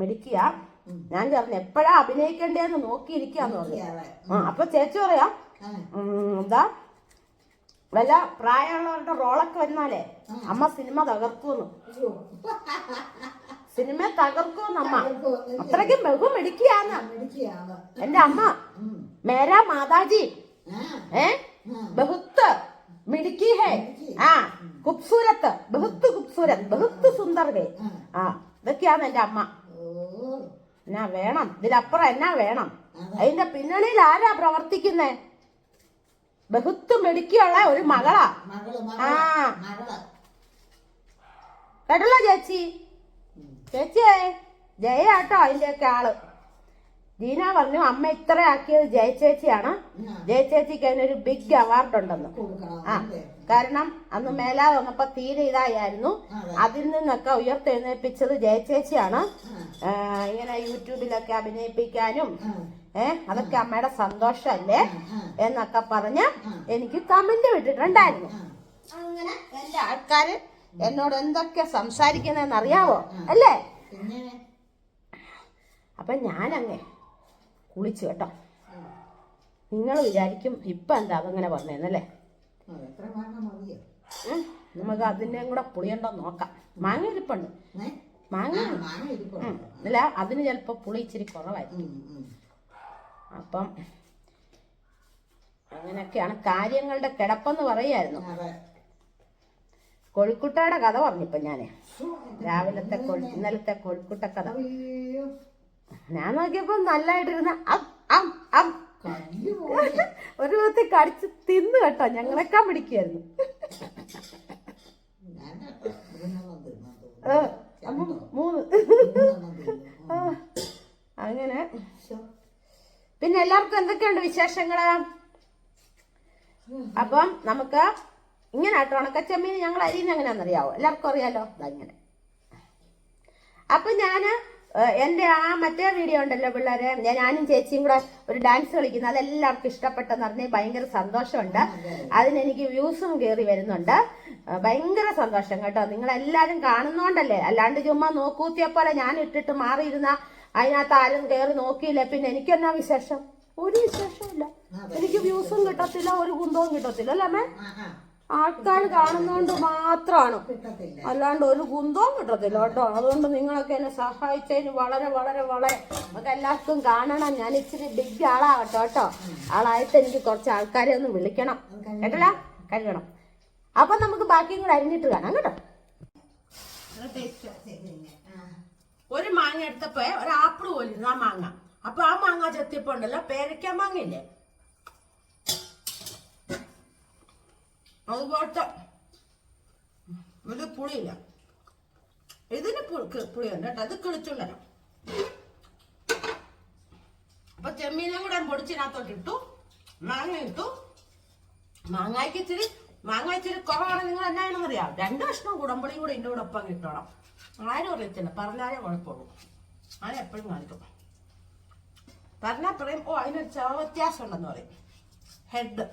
മെടുക്കിയ. ഞാൻ പറഞ്ഞു എപ്പോഴാ അഭിനയിക്കേണ്ടതെന്ന് നോക്കിയിരിക്കാന്ന് പറഞ്ഞു. ആ അപ്പൊ ചേച്ചി പറയാ. എന്താ? വല്ല പ്രായമുള്ളവരുടെ റോളൊക്കെ വന്നാലേ അമ്മ സിനിമ തകർക്കൂന്ന് സിനിമ തകർക്കൂന്ന് അമ്മ. അത്രയ്ക്ക് അത്രയ്ക്കും ബഹു മെടിക്കുകയാണ് മിടുക്കിയാണ്. എന്റെ അമ്മ മേരാ മാതാജി. ഏ. ബഹുത്ത് മിടുക്കി ഹേ. ആ കുപ്സൂരത്ത് ബഹുത്ത് കുപ്സൂരത്ത് ബഹുത്ത് സുന്ദർ ഹേ ആ ഇതൊക്കെയാണ് എന്റെ അമ്മ. എന്നാ വേണം? ഇതിലപ്പുറം എന്നാ വേണം? അതെ. അതിന്റെ പിന്നണിയിൽ ആരാ പ്രവർത്തിക്കുന്നേ? ബഹുത്ത് മെടുക്കിയുള്ള ഒരു മകളാ. ആ. കേട്ടല്ലോ ചേച്ചി? ചേച്ചിയേ ജയാട്ടോ അതിന്റെയൊക്കെ ആൾ. ജീന പറഞ്ഞു അമ്മ ഇത്ര ആക്കിയത് ജയ ജയചേച്ചിക്ക് അതിനൊരു ബിഗ് അവാർഡ് ഉണ്ടെന്ന്. ആ. കാരണം അന്ന് മേലാ വന്നപ്പോ തീരെ ഇതായിരുന്നു അതെ. അതിൽ നിന്നൊക്കെ ഉയർത്തെഴുന്നേൽപ്പിച്ചത് ജയചേച്ചിയാണ്. ഇങ്ങനെ യൂട്യൂബിലൊക്കെ അഭിനയിപ്പിക്കാനും ആ, ഏ അതൊക്കെ അമ്മയുടെ ആ. എന്നൊക്കെ പറഞ്ഞ് എനിക്ക് കമന്റ് വിട്ടിട്ടുണ്ടായിരുന്നു. അങ്ങനെ എന്റെ ആൾക്കാര് എന്നോട് എന്തൊക്കെ സംസാരിക്കുന്നതെന്ന് അറിയാവോ അല്ലേ? അപ്പൊ ഞാനങ്ങേ കുളിച്ചു കേട്ടോ. നിങ്ങൾ വിചാരിക്കും ഇപ്പൊ എന്താ അതങ്ങനെ പറഞ്ഞേന്നല്ലേ നമുക്ക് അതിന്റെയും കൂടെ പുളിയുണ്ടോ നോക്കാം. മാങ്ങ ഇരിപ്പുണ്ട്. മാങ്ങ? ഇല്ല അതിന് ചെലപ്പോ പുളി ഇച്ചിരി കുറവായിരിക്കും. അപ്പം അങ്ങനെയൊക്കെയാണ് കാര്യങ്ങളുടെ കിടപ്പെന്ന് പറയായിരുന്നു. കൊഴുക്കുട്ടയുടെ കഥ പറഞ്ഞിപ്പോ ഞാൻ. രാവിലത്തെ ഇന്നലത്തെ കൊഴുക്കുട്ട കഥ. ഞാൻ നോക്കിയപ്പോ നല്ലതായിട്ടിരുന്ന അം ഒരു വിധത്തിൽ കടിച്ച് തിന്നു കേട്ടോ ഞങ്ങളെക്കാൻ ഏ, മൂന്ന്. അങ്ങനെ. പിന്നെ എല്ലാവർക്കും എന്തൊക്കെയുണ്ട് വിശേഷങ്ങൾ അപ്പം നമുക്ക് ഇങ്ങനെ ആട്ടോ ഉണക്കച്ചമ്മീൻ ഞങ്ങൾ അരിയുന്ന എങ്ങനെയാണെന്നറിയാവോ? എല്ലാവർക്കും അറിയാലോ? അതങ്ങനെ അപ്പൊ ഞാൻ എന്റെ ആ മറ്റേ വീഡിയോ ഉണ്ടല്ലോ പിള്ളേരെ ഞാൻ- ഞാനും ചേച്ചിയും കൂടെ ഒരു ഡാൻസ് കളിക്കുന്നത് അതെല്ലാവർക്കും ഇഷ്ടപ്പെട്ടെന്ന് പറഞ്ഞ് ഭയങ്കര സന്തോഷമുണ്ട്. അതിനെനിക്ക് വ്യൂസും കയറി വരുന്നുണ്ട്. ഭയങ്കര സന്തോഷം കേട്ടോ. നിങ്ങൾ എല്ലാവരും കാണുന്നോണ്ടല്ലേ? അല്ലാണ്ട് ചുമ്മാ നോക്കൂത്തിയ പോലെ ഞാൻ ഇട്ടിട്ട് മാറിയിരുന്ന അതിനകത്ത് ആരും കയറി നോക്കിയില്ല? പിന്നെ എനിക്കെന്നാ വിശേഷം? ഒരു വിശേഷമില്ല എനിക്ക് വ്യൂസും കിട്ടത്തില്ല ഒരു കുന്തവും കിട്ടത്തില്ല അല്ലേ അമ്മേ? ആൾക്കാർ കാണുന്നോണ്ട് മാത്രമാണ് അല്ലാണ്ട് ഒരു കുന്തവും കിട്ടത്തില്ല കേട്ടോ. അതുകൊണ്ട് നിങ്ങളൊക്കെ എന്നെ സഹായിച്ചതിന് വളരെ വളരെ വളരെ നമുക്ക് എല്ലാവർക്കും കാണണം. ഞാൻ ഇച്ചിരി ബിഗ് ആളാകട്ടോ കേട്ടോ. ആളായിട്ട് എനിക്ക് കുറച്ച് ആൾക്കാരെ ഒന്ന് വിളിക്കണം. കേട്ടല്ല? കഴിയണം അപ്പൊ നമുക്ക് ബാക്കിയും കൂടെ അരിഞ്ഞിട്ട് കാണാം കേട്ടോ. ഒരു മാങ്ങ എടുത്തപ്പോ ഒരു ആപ്പിൾ പോലിരുന്നു ആ മാങ്ങ. അപ്പൊ ആ മാങ്ങ ചെത്തിയപ്പോ ഉണ്ടല്ലോ പേരയ്ക്ക മാങ്ങയില്ലേ? അതുപോലത്തെ ഇത് പുളിയില്ല. ഇതിന് പുളിയുണ്ട് കേട്ടോ. അത് കിളിച്ചുള്ളനം. അപ്പൊ ചെമ്മീനും കൂടെ പൊടിച്ചിനകത്തോട്ട് ഇട്ടു. മാങ്ങ ഇട്ടു. മാങ്ങയ്ക്ക് ഇച്ചിരി മാങ്ങ ഇച്ചിരി കുറവാണ്. നിങ്ങൾ എന്നാണെന്ന് അറിയാം രണ്ട് കഷ്ണം കുടമ്പളിയും കൂടെ ഇതിന്റെ കൂടെ ഒപ്പം കിട്ടണം ആരും അറിയത്തില്ല. പറഞ്ഞാലേ കുഴപ്പമുള്ളൂ. ആരും എപ്പോഴും കാണിക്കും. പറഞ്ഞാൽ പറയും ഓ അതിനൊരു ചവ വ്യത്യാസം ഉണ്ടെന്ന് പറയും. ഹെഡ്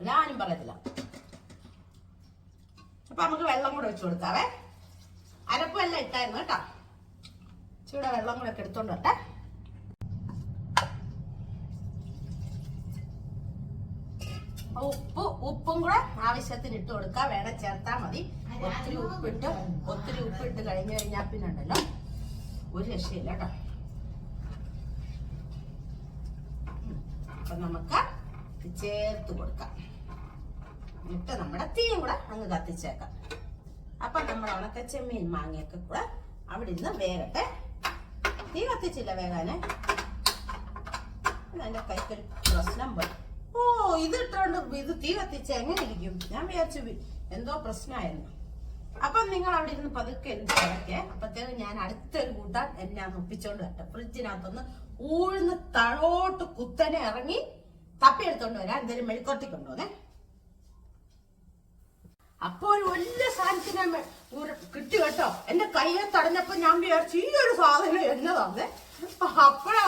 ഞാനും പറയത്തില്ല. അപ്പൊ നമുക്ക് വെള്ളം കൂടെ വെച്ച് കൊടുക്കാവേ. അരപ്പ് എല്ലാം ഇട്ടായിരുന്നു കേട്ടോ. ചൂടെ വെള്ളം കൂടെ ഒക്കെ എടുത്തോണ്ട് വരട്ടെ. ഉപ്പ് ഉപ്പും കൂടെ ആവശ്യത്തിന് ഇട്ട് കൊടുക്കുക വേണം ചേർത്താൽ മതി. ഒത്തിരി ഉപ്പിട്ട് ഒത്തിരി ഉപ്പിട്ട് കഴിഞ്ഞു കഴിഞ്ഞാൽ പിന്നെ ഉണ്ടല്ലോ ഒരു രക്ഷയില്ല കേട്ടോ. അപ്പൊ നമുക്ക് ചേർത്ത് കൊടുക്കാം. എന്നിട്ട് നമ്മുടെ തീയും കൂടെ അങ്ങ് കത്തിച്ചേക്കാം. അപ്പൊ നമ്മുടെ ഉണക്കച്ചെമ്മീൻ മാങ്ങയൊക്കെ കൂടെ അവിടെ നിന്ന് വേഗത്തെ തീ കത്തിച്ചില്ല വേഗാനെ അതിന്റെ കൈക്കൊരു പ്രശ്നം പോയി ഓ ഇത് ഇത് തീ കത്തിച്ച എങ്ങനെ ഇരിക്കും? ഞാൻ വിചാരിച്ചു എന്തോ പ്രശ്നമായിരുന്നു അപ്പം നിങ്ങൾ അവിടെ ഇരുന്ന് പതുക്കെ എന്ത് കിടക്കേ അപ്പത്തേക്ക് ഞാൻ അടുത്തൊരു കൂട്ടാൻ എന്നെ അന്ന് ഒപ്പിച്ചോണ്ട് വരട്ടെ. ഫ്രിഡ്ജിനകത്തൊന്ന് ഊഴ്ന്ന് തഴോട്ട് കുത്തനെ ഇറങ്ങി തപ്പി വരാം. എന്തെങ്കിലും മെഴുക്കോട്ടി കൊണ്ടുപോകേ അപ്പോൾ വലിയ സാധനത്തിന് കിട്ടി കേട്ടോ. എന്റെ കയ്യെ തടഞ്ഞപ്പോ ഞാൻ വിചാരിച്ചു ഈ ഒരു സാധനം എന്നതാന്നേ.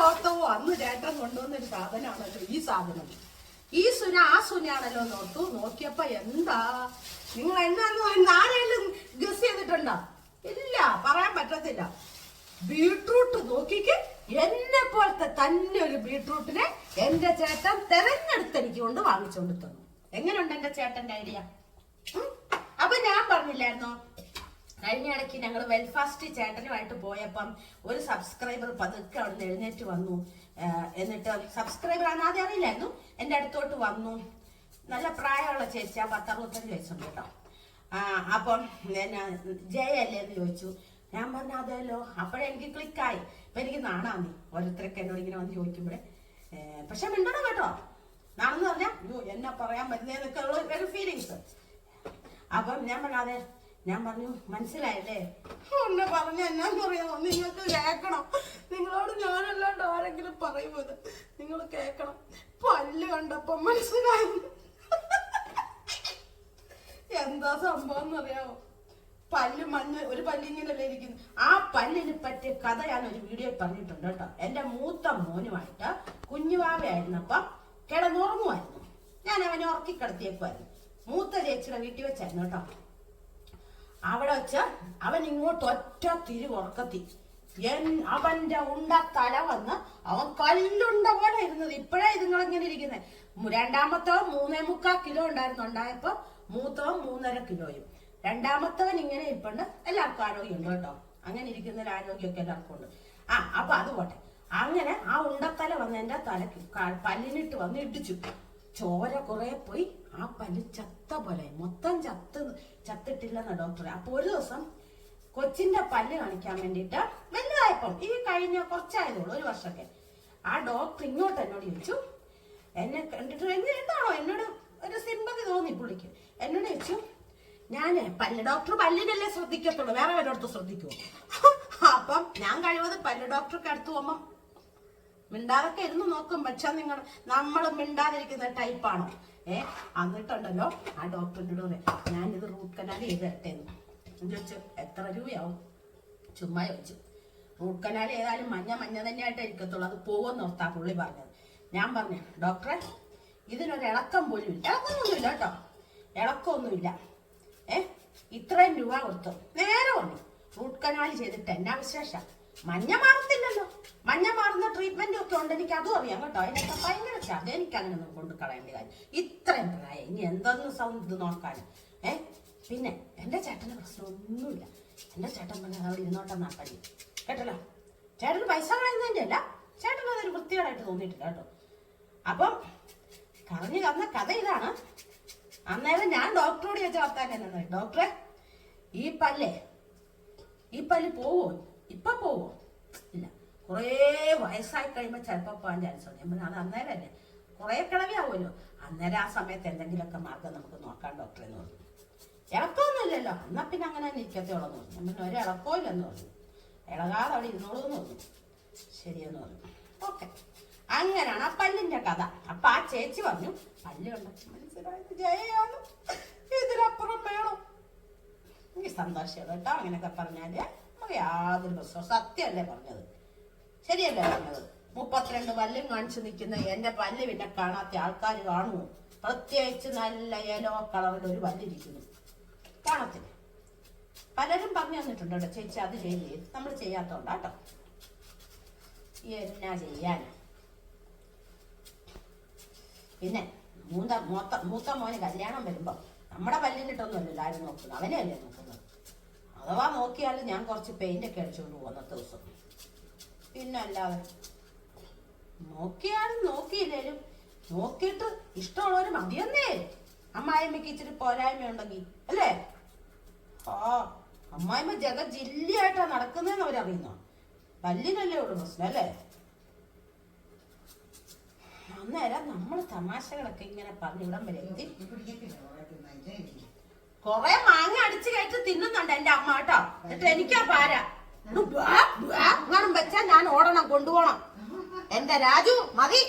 ഓർത്തവോ അന്ന് ചേട്ടൻ കൊണ്ടുവന്ന ഒരു സാധനമാണല്ലോ ഈ സാധനം. ഈ സുന ആ സുനയാണല്ലോ നോക്കൂ നോക്കിയപ്പ എന്താ? നിങ്ങൾ എന്നാന്ന് ആരെങ്കിലും ഗസ് ചെയ്തിട്ടുണ്ടോ? ഇല്ല പറയാൻ പറ്റത്തില്ല. ബീട്രൂട്ട് നോക്കിക്ക്. എന്നെ പോലത്തെ തന്നെ ഒരു ബീട്രൂട്ടിനെ എന്റെ ചേട്ടൻ തെരഞ്ഞെടുത്ത് എനിക്ക് കൊണ്ട് വാങ്ങിച്ചുകൊണ്ട് തന്നു. എങ്ങനെയുണ്ട് എന്റെ ചേട്ടന്റെ ഐഡിയ. അപ്പൊ ഞാൻ പറഞ്ഞില്ലായിരുന്നോ? കഴിഞ്ഞ ഇടയ്ക്ക് ഞങ്ങൾ വെൽഫാസ്റ്റ് ചേട്ടനുമായിട്ട് പോയപ്പം ഒരു സബ്സ്ക്രൈബർ പതുക്കെ അവിടെ എഴുന്നേറ്റ് വന്നു. എന്നിട്ട് സബ്സ്ക്രൈബർ ആണ്. ആദ്യം അറിയില്ലായിരുന്നു. എന്റെ അടുത്തോട്ട് വന്നു. നല്ല പ്രായമുള്ള ചേച്ചി ആ പത്തറുപത്തഞ്ച് വയസ്സുണ്ട് കേട്ടോ. അപ്പം എന്നാ ജയ അല്ലേ എന്ന് ചോദിച്ചു. ഞാൻ പറഞ്ഞു അതേല്ലോ അപ്പോഴേ എനിക്ക് ക്ലിക്കായി അപ്പൊ എനിക്ക് നാണാന്നി ഓരോരുത്തരൊക്കെ എന്നോട് ഇങ്ങനെ വന്ന് ചോദിക്കുമ്പോഴേ പക്ഷെ മിണ്ടണം കേട്ടോ. നാണെന്ന് പറഞ്ഞാൽ അയ്യോ എന്നെ പറയാൻ പറ്റുന്നതൊക്കെ ഉള്ള ഒരു ഫീലിങ്സ് അപ്പം ഞാൻ പറഞ്ഞു അതെ. ഞാൻ പറഞ്ഞു മനസ്സിലായല്ലേ? ഒന്ന് പറഞ്ഞു എന്നാന്ന് പറയാമോ നിങ്ങൾക്ക് കേൾക്കണം. ആരെങ്കിലും പറയുന്നത് നിങ്ങൾ കേൾക്കണം. പല്ല് കണ്ടപ്പോ മനസ്സിലായി. എന്താ സംഭവം എന്നറിയാമോ പല്ല് മഞ്ഞ ഒരു പല്ലിങ്ങനല്ലേ ഇരിക്കുന്നു. ആ പല്ലിന് പറ്റിയ കഥ ഞാൻ ഒരു വീഡിയോ പറഞ്ഞിട്ടുണ്ട് കേട്ടോ. എന്റെ മൂത്ത മോനുമായിട്ട് കുഞ്ഞുവാവയായിരുന്നപ്പം കിടന്നുറങ്ങുമായിരുന്നു ഞാൻ അവനെ ഉറക്കി കിടത്തിയേക്കുമായിരുന്നു മൂത്ത ചേച്ചിയുടെ വീട്ടിൽ വെച്ചായിരുന്നു കേട്ടോ. അവിടെ വെച്ച് അവൻ ഇങ്ങോട്ട് ഒറ്റ തിരിവുറക്കത്തി അവന്റെ ഉണ്ട തല വന്ന് അവൻ കല്ലുണ്ട പോലെ ഇരുന്നത്. ഇപ്പോഴേ ഇതുങ്ങളിങ്ങനെ ഇരിക്കുന്നത് രണ്ടാമത്തവൻ മൂന്നേ മുക്കാൽ കിലോ ഉണ്ടായിരുന്നു. ഉണ്ടായപ്പോ മൂത്തവൻ മൂന്നര കിലോയും. രണ്ടാമത്തവൻ ഇങ്ങനെ ഇരിപ്പുണ്ട്. എല്ലാവർക്കും ആരോഗ്യമുണ്ട് കേട്ടോ. അങ്ങനെ ഇരിക്കുന്ന ആരോഗ്യമൊക്കെ എല്ലാവർക്കും ഉണ്ട്. ആ അപ്പൊ അത് പോട്ടെ. അങ്ങനെ ആ ഉണ്ടത്തല വന്ന് എന്റെ തലക്ക് പല്ലിനിട്ട് വന്ന് ഇടിച്ചു. ചോര കുറെ പോയി. ആ പല്ല് ചത്ത പോലെ മൊത്തം ചത്ത് ചത്തിട്ടില്ലെന്ന ഡോക്ടറെ. അപ്പൊ ഒരു ദിവസം കൊച്ചിന്റെ പല്ല് കാണിക്കാൻ വേണ്ടിയിട്ട് വലുതായപ്പം ഈ കഴിഞ്ഞ കുറച്ചായതുള്ളൂ ഒരു വർഷമൊക്കെ. ആ ഡോക്ടർ ഇങ്ങോട്ട് എന്നോട് ചോദിച്ചു എന്നെ കണ്ടിട്ട് എന്താണോ എന്നോട് ഒരു സിമ്പതി തോന്നി പുള്ളിക്ക്. എന്നോട് ചോദിച്ചു ഞാൻ പല്ല് ഡോക്ടർ പല്ലിനല്ലേ ശ്രദ്ധിക്കത്തുള്ളൂ വേറെ വല്ലയിടത്തും ശ്രദ്ധിക്കുമോ അപ്പം ഞാൻ കഴിവത് പല്ല് ഡോക്ടർക്ക് അടുത്ത് പോകുമ്പം മിണ്ടാതൊക്കെ ഇരുന്ന് നോക്കും പക്ഷെ നിങ്ങൾ നമ്മൾ മിണ്ടാതിരിക്കുന്ന ടൈപ്പാണോ ഏ എന്നിട്ടുണ്ടല്ലോ ആ ഡോക്ടറിന്റെ കൂടെ ഞാനിത് റൂട്ട് കനാൽ ചെയ്ത് എന്ന് ചോദിച്ചു എത്ര രൂപയാവും? ചുമ്മാ ചോദിച്ചു. റൂട്ട് കനാൽ ഏതായാലും മഞ്ഞ മഞ്ഞ തന്നെയായിട്ട് ഇരിക്കത്തുള്ളൂ. അത് പോകുമെന്ന് ഓർത്താ പുള്ളി പറഞ്ഞത്. ഞാൻ പറഞ്ഞു ഡോക്ടറെ ഇതിനൊരു ഇളക്കം പോലും ഇല്ല. ഇളക്കമൊന്നുമില്ല കേട്ടോ. ഇളക്കമൊന്നുമില്ല. ഏ? ഇത്രയും രൂപ കൊടുത്തു. നേരെ വന്നു റൂട്ട് കനാൽ ചെയ്തിട്ട് എന്നാ വിശേഷം? മഞ്ഞ മാറത്തില്ലല്ലോ. മഞ്ഞ മാറുന്ന ട്രീറ്റ്മെന്റും ഒക്കെ ഉണ്ട് എനിക്ക് അതും അറിയാം കേട്ടോ. അതിനൊക്കെ ഭയങ്കര ചാർജ് എനിക്ക് അങ്ങനെ കൊണ്ട് കളയേണ്ട കാര്യം. ഇത്രയും പ്രായം. ഇനി എന്തൊന്നും സൗണ്ട് നോക്കാൻ? ഏ? പിന്നെ എന്റെ ചേട്ടന് പ്രശ്നമൊന്നുമില്ല. എന്റെ ചേട്ടൻ പറഞ്ഞാൽ അവിടെ ഇരുന്നോട്ടെന്നാ പണി? കേട്ടല്ലോ? ചേട്ടന് പൈസ കളയുന്നതിന്റെ അല്ല ചേട്ടന് അതൊരു വൃത്തികേടായിട്ട് തോന്നിയിട്ടില്ല കേട്ടോ. അപ്പം പറഞ്ഞു തന്ന കഥ ഇതാണ്. അന്നേരം ഞാൻ ഡോക്ടറോട് ചോദിച്ച വർത്താൻ ഡോക്ടറെ ഈ പല്ലേ ഈ പല്ല് പോവോ? ഇപ്പൊ പോവോ? ഇല്ല. കുറേ വയസ്സായി കഴിയുമ്പോൾ ചിലപ്പോൾ പോകാൻ ചാൻസ് ഉണ്ട്. ഞാൻ അത് അന്നേരം അല്ലേ? കുറേ കിളവിയാവുമല്ലോ. അന്നേരം ആ സമയത്ത് എന്തെങ്കിലുമൊക്കെ മാർഗം നമുക്ക് നോക്കാം ഡോക്ടറെ എന്ന് പറഞ്ഞു. ഇളക്കമൊന്നുമില്ലല്ലോ. എന്നാ പിന്നെ അങ്ങനെ എന്ന് പറഞ്ഞു. പറഞ്ഞു ഒരു ഇളക്കമില്ലെന്ന് പറഞ്ഞു. ഇളകാതെ അവിടെ ഇരുന്നോളൂ എന്ന് പറഞ്ഞു. ശരിയെന്ന് പറഞ്ഞു. ഓക്കെ. അങ്ങനെയാണ് ആ പല്ലിന്റെ കഥ. അപ്പൊ ആ ചേച്ചി പറഞ്ഞു പല്ല് കണ്ട മനസ്സിലായത് ജയാണ് ഇതിനപ്പുറം വേണം. എനിക്ക് സന്തോഷം കേട്ടോ അങ്ങനെയൊക്കെ പറഞ്ഞാൽ. നമുക്ക് യാതൊരു പ്രശ്നവും സത്യമല്ലേ പറഞ്ഞത്. ശരിയല്ലേ പറഞ്ഞത്. മുപ്പത്തിരണ്ട് പല്ലും കാണിച്ചു നിൽക്കുന്ന എന്റെ പല്ല് പിന്നെ കാണാത്ത ആൾക്കാർ കാണുമോ? പ്രത്യേകിച്ച് നല്ല യെല്ലോ കളറിൽ ഒരു പല്ലിരിക്കുന്നു. കാണത്തില്ല പലരും പറഞ്ഞു തന്നിട്ടുണ്ട് ചേച്ചി അത് ചെയ്യേ. നമ്മൾ ചെയ്യാത്തോണ്ടാ കേട്ടോ എന്നാ ചെയ്യാൻ പിന്നെ മൂത്ത മൂത്ത മൂത്ത മോന് കല്യാണം വരുമ്പോ നമ്മുടെ പല്ലിനിട്ടൊന്നുമല്ല എല്ലാവരും നോക്കുന്നത്. അവനെയല്ലേ നോക്കുന്നത്? അഥവാ നോക്കിയാലും ഞാൻ കുറച്ച് പെയിന്റ് ഒക്കെ അടിച്ചുകൊണ്ട് പോകുന്നത്തെ ദിവസം. പിന്നെ അല്ലാതെ നോക്കിയാലും നോക്കിയില്ലേലും നോക്കിയിട്ട് ഇഷ്ടമുള്ളവര് മതിയെന്നേ. അമ്മായിമ്മക്ക് ഇച്ചിരി പോരായ്മ ഉണ്ടെങ്കിൽ അല്ലേ? ആ അമ്മായിമ്മ ജഗ ജില്ലയായിട്ടാ നടക്കുന്നതെന്ന് അവരറിയുന്ന? പല്ലിനല്ലേ ഉള്ളു പ്രശ്നം അല്ലേ? അന്നേരം നമ്മൾ തമാശകളൊക്കെ ഇങ്ങനെ പറഞ്ഞ് ഇവിടം വരെ കൊറേ മാങ്ങ അടിച്ചു കയറ്റി തിന്നുന്നുണ്ട് എന്റെ അമ്മ കേട്ടോ. എന്നിട്ട് എനിക്കാ പാര. അങ്ങനെ വെച്ചാ ഞാൻ ഓടണം കൊണ്ടുപോകണം എന്റെ രാജു മതി.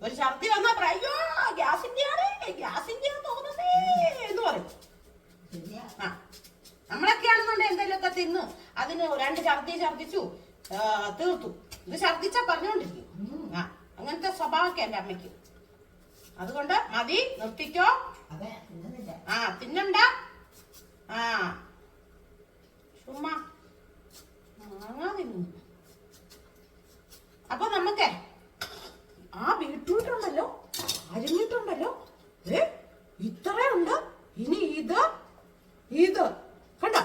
ഒരു ഛർദി വന്നാ അയ്യോ ഗ്യാസിന്റെ ആണ് ഗ്യാസിന്റെ തോന്നുന്നേ എന്ന് പറയും. ആ. നമ്മളൊക്കെ ആണെന്നുണ്ടെ എന്തെങ്കിലുമൊക്കെ തിന്നു അതിന് രണ്ട് ഛർദി ഛർദിച്ചു തീർത്തു. ഇത് ഛർദിച്ചാ പറഞ്ഞോണ്ടിരിക്കും ആ അങ്ങനത്തെ സ്വഭാവമൊക്കെ എന്റെ അമ്മയ്ക്ക്. അതുകൊണ്ട് മതി നിർത്തിക്കോ. ആ തിന്നണ്ട. ആ. ചുമ്മാ. മാങ്ങാ തിന്നു. അപ്പൊ നമുക്ക് ആ ബീട്രൂട്ട് ഉണ്ടല്ലോ അരിഞ്ഞിട്ടുണ്ടല്ലോ ഏ ഇത്രയുണ്ട് ഇനി ഇത് ഇത് കണ്ട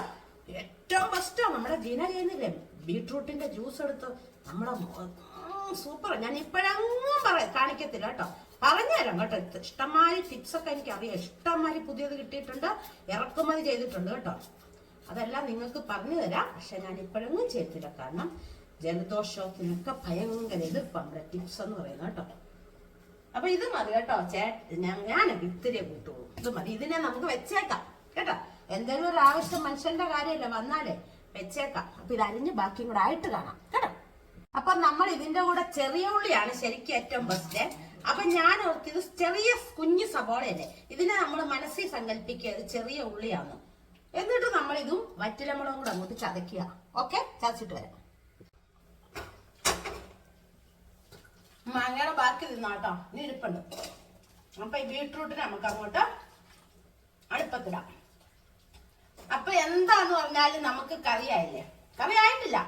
ഏറ്റവും ബെസ്റ്റാ നമ്മുടെ ജീന ചെയ്യുന്നില്ലേ ബീട്രൂട്ടിന്റെ ജ്യൂസ് എടുത്ത് നമ്മളെ സൂപ്പർ ഞാൻ ഇപ്പോഴങ്ങും പറ കാണിക്കത്തില്ല കേട്ടോ. പറഞ്ഞുതരാം കേട്ടോ. ഇഷ്ടമായി ടിപ്സ് ഒക്കെ എനിക്ക് അറിയാം ഇഷ്ടംമാതിരി പുതിയത് കിട്ടിയിട്ടുണ്ട്. ഇറക്കുമതി ചെയ്തിട്ടുണ്ട് കേട്ടോ. അതെല്ലാം നിങ്ങൾക്ക് പറഞ്ഞു തരാം പക്ഷെ ഞാൻ ഇപ്പോഴൊന്നും ചെയ്തില്ല കാരണം ജലദോഷത്തിനൊക്കെ ഭയങ്കര എതിർപ്പാണ് ടിപ്സ് എന്ന് പറയുന്നത് കേട്ടോ. അപ്പൊ ഇത് മതി കേട്ടോ. ചേ ഞാൻ ഇത്തിരി കൂട്ടുള്ളൂ. ഇത് മതി. ഇതിനെ നമുക്ക് വെച്ചേക്കാം. കേട്ടോ. എന്തെങ്കിലും ഒരു ആവശ്യം മനുഷ്യന്റെ കാര്യമല്ല? വന്നാലേ. വെച്ചേക്കാം. അപ്പൊ ഇത് അരിഞ്ഞ് ബാക്കിയും കൂടെ ആയിട്ട് കാണാം. കേട്ടോ? അപ്പൊ നമ്മൾ ഇതിന്റെ കൂടെ ചെറിയ ഉള്ളിയാണ് ശരിക്കും ഏറ്റവും ബെസ്റ്റ് അപ്പൊ ഞാൻ ഓർത്തിയത് ചെറിയ കുഞ്ഞു സബോളയല്ലേ ഇതിനെ നമ്മൾ മനസ്സിൽ സങ്കല്പിക്കുക ഇത് ചെറിയ ഉള്ളിയാണ്. എന്നിട്ട് നമ്മൾ ഇതും വറ്റിലമുളകും കൂടെ അങ്ങോട്ട് ചതയ്ക്കുക. ഓക്കെ ചതച്ചിട്ട് വരാം. മാങ്ങയുടെ ബാക്കി തിന്നാട്ടോ ഇനി ഇരിപ്പുണ്ട്. അപ്പൊ ഈ ബീട്രൂട്ടിനെ നമുക്ക് അങ്ങോട്ട് അടുപ്പത്തിടാം. അപ്പൊ എന്താന്ന് പറഞ്ഞാലും നമുക്ക് കറിയായില്ലേ? കറി ആയിട്ടില്ല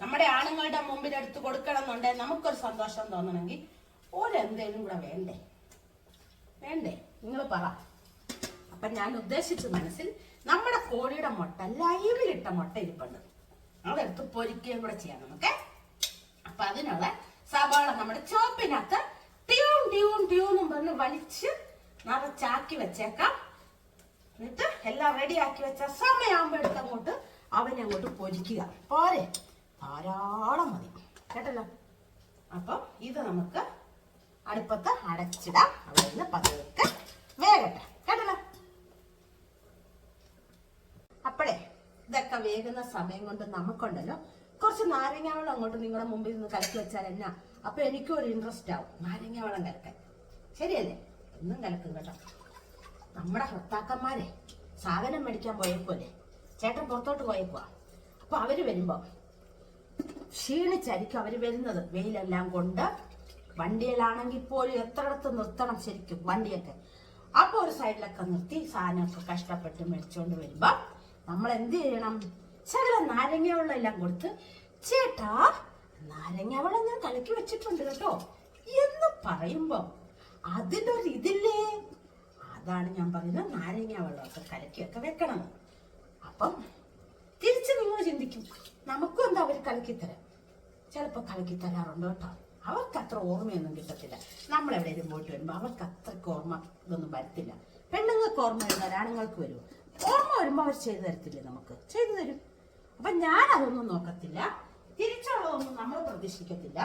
നമ്മുടെ ആണുങ്ങളുടെ മുമ്പിൽ എടുത്ത് കൊടുക്കണം എന്നുണ്ടെങ്കിൽ നമുക്കൊരു സന്തോഷം തോന്നണമെങ്കിൽ ഒരെന്തേലും കൂടെ വേണ്ടേ? വേണ്ടേ? നിങ്ങൾ പറ. അപ്പൊ ഞാൻ ഉദ്ദേശിച്ച മനസ്സിൽ നമ്മുടെ കോഴിയുടെ മുട്ട ലൈവിലിട്ട മുട്ട ഇരിപ്പുണ്ട്. അതെടുത്ത് പൊരിക്കുകയും കൂടെ ചെയ്യാം നമുക്ക്. അപ്പൊ അതിനുള്ള സവാള നമ്മുടെ ചോപ്പിനകത്ത് ട്യൂൺ ട്യൂൺ ട്യൂണും പറഞ്ഞ് വലിച്ച് നിറച്ചാക്കി വെച്ചേക്കാം. എന്നിട്ട് എല്ലാം റെഡി ആക്കി വെച്ച സമയമാകുമ്പോൾ എടുത്ത് അങ്ങോട്ട് അവനെ അങ്ങോട്ട് പൊരിക്കുക. പോരെ? ധാരാളം മതി. കേട്ടല്ലോ? അപ്പം ഇത് നമുക്ക് അടുപ്പത്ത് അടച്ചിടാം. അവിടെ നിന്ന് പതുക്കെ വേഗട്ടെ കേട്ടല്ലോ? അപ്പോഴേ ഇതൊക്കെ വേകുന്ന സമയം കൊണ്ട് നമുക്കുണ്ടല്ലോ. കുറച്ച് നാരങ്ങ വെള്ളം അങ്ങോട്ട് നിങ്ങളുടെ മുമ്പിൽ നിന്ന് കലക്കി വെച്ചാൽ എന്നാ? അപ്പൊ എനിക്കും ഒരു ഇൻട്രസ്റ്റ് ആവും. നാരങ്ങ വെള്ളം കലക്കാൻ. ശരിയല്ലേ? ഒന്നും കലക്കും കേട്ടോ. നമ്മുടെ ഭർത്താക്കന്മാരെ സാധനം മേടിക്കാൻ പോയപ്പോലെ ചേട്ടൻ പുറത്തോട്ട് പോയപ്പോ അപ്പൊ അവർ വരുമ്പോ ക്ഷീണിച്ചായിരിക്കും അവർ വരുന്നത്. വെയിലെല്ലാം കൊണ്ട് വണ്ടിയിലാണെങ്കിൽ പോലും എത്രയിടത്ത് നിർത്തണം ശരിക്കും വണ്ടിയൊക്കെ. അപ്പൊ ഒരു സൈഡിലൊക്കെ നിർത്തി സാധനമൊക്കെ കഷ്ടപ്പെട്ട് മേടിച്ചുകൊണ്ട് വരുമ്പോ നമ്മൾ എന്ത് ചെയ്യണം? ചില നാരങ്ങ വെള്ളം എല്ലാം കൊടുത്ത് ചേട്ടാ നാരങ്ങ വെള്ളം ഞാൻ കലക്കി വെച്ചിട്ടുണ്ട് കേട്ടോ. എന്ന് പറയുമ്പോ അതിനൊരു ഇതില്ലേ അതാണ് ഞാൻ പറയുന്നത് നാരങ്ങ വെള്ളമൊക്കെ കലക്കിയൊക്കെ വെക്കണം. അപ്പം തിരിച്ച് നിങ്ങൾ ചിന്തിക്കും നമുക്കും എന്താ അവർ കലക്കിത്തരാം? ചിലപ്പോൾ കലക്കി തരാറുണ്ട് കേട്ടോ. അവർക്ക് അത്ര ഓർമ്മയൊന്നും കിട്ടത്തില്ല. എവിടെയെങ്കിലും പോയിട്ട് വരുമ്പോൾ അവർക്ക് അത്രയ്ക്ക് ഓർമ്മ ഇതൊന്നും വരത്തില്ല. പെണ്ണുങ്ങൾക്ക് ഓർമ്മ വരുന്ന ആണുങ്ങൾക്ക് വരും. ഓർമ്മ വരുമ്പോൾ അവർ ചെയ്തു തരത്തില്ലേ നമുക്ക്? ചെയ്തു തരും. അപ്പൊ ഞാൻ അതൊന്നും നോക്കത്തില്ല. തിരിച്ചുള്ളതൊന്നും നമ്മൾ പ്രതീക്ഷിക്കത്തില്ല.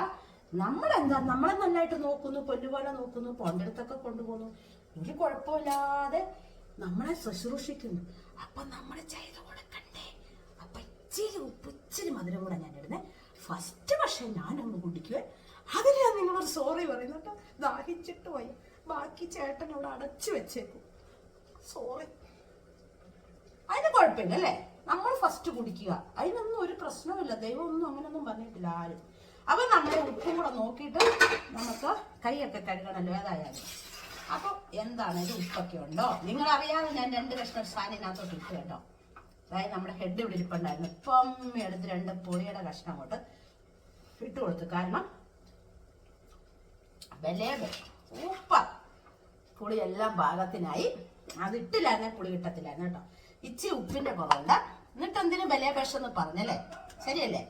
നമ്മളെന്താ നമ്മളെ നന്നായിട്ട് നോക്കുന്നു പൊല്ലുപോലെ നോക്കുന്നു പോണ്ടടുത്തൊക്കെ കൊണ്ടുപോകുന്നു. ഒരു കുഴപ്പമില്ലാതെ നമ്മളെ ശുശ്രൂഷിക്കുന്നു. അപ്പൊ നമ്മൾ ചെയ്തു കൊടുക്കണ്ടേ അപ്പൊ ഇച്ചിരി ഉപ്പ് ഇച്ചിരി മധുരം കൂടെ ഞാൻ ഇടുന്നേ. ഫസ്റ്റ് പക്ഷെ അങ്ങ് കുടിക്കുവേ. അതിന് ഞാൻ നിങ്ങളൊരു സോറി പറയുന്നു കേട്ടോ ദാഹിച്ചിട്ട് പോയി. ബാക്കി ചേട്ടൻ അവിടെ അടച്ചു വെച്ചേക്കും. സോറി അതിന് കുഴപ്പമില്ല അല്ലേ? നമ്മൾ ഫസ്റ്റ് കുടിക്കുക. അതിനൊന്നും ഒരു പ്രശ്നമില്ല ദൈവം ഒന്നും അങ്ങനെയൊന്നും പറഞ്ഞിട്ടില്ല ആരും. അപ്പൊ നമ്മളെ ഉപ്പും കൂടെ നോക്കിയിട്ട് നമുക്ക് കൈയൊക്കെ കഴുകണമല്ലോ ഏതായാലും അപ്പൊ എന്താണ് ഇത് ഉപ്പൊക്കെ ഉണ്ടോ? നിങ്ങൾ അറിയാതെ ഞാൻ രണ്ട് കഷ്ണം സാധനത്തിനകത്തോട്ട് ഇട്ട് കേട്ടോ. അതായത് നമ്മുടെ ഹെഡ് ഇവിടെ ഇരിപ്പുണ്ടായിരുന്നു. ഇപ്പം എടുത്ത് രണ്ട് പൊടിയുടെ കഷ്ണം കൊണ്ട് ഇട്ട് കൊടുത്തു. കാരണം ഉപ്പ പുളി എല്ലാം പാകത്തിനായി. അതിട്ടില്ലായിരുന്നെ പുളി കിട്ടത്തില്ലായിരുന്നു കേട്ടോ. ഇച്ചി ഉപ്പിന്റെ കുറവുണ്ട്. എന്നിട്ട് എന്തിനു ബലേപേഷം എന്ന് പറഞ്ഞല്ലേ? ശരിയല്ലേ?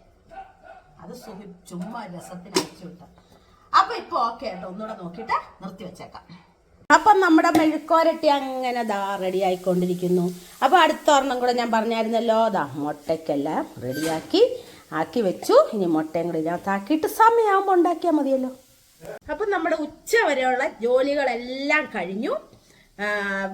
അത് സുഖി ചുമ്മാ രസത്തിന് അയച്ചു വിട്ട. അപ്പൊ ഇപ്പൊ ഓക്കെ കേട്ടോ. ഒന്നുകൂടെ നോക്കിയിട്ട് നിർത്തി വെച്ചേക്കാം. അപ്പം നമ്മുടെ മെഴുക്കോരട്ടി അങ്ങനെ ദാ റെഡി ആയിക്കൊണ്ടിരിക്കുന്നു. അപ്പോൾ അടുത്ത ഒരെണ്ണം കൂടെ ഞാൻ പറഞ്ഞായിരുന്നല്ലോ. ദാ മുട്ടയ്ക്കെല്ലാം റെഡിയാക്കി ആക്കി വെച്ചു. ഇനി മുട്ടയും കൂടി ഇതിനകത്താക്കിയിട്ട് സമയമാകുമ്പോൾ ഉണ്ടാക്കിയാൽ മതിയല്ലോ. അപ്പം നമ്മുടെ ഉച്ച വരെയുള്ള ജോലികളെല്ലാം കഴിഞ്ഞു.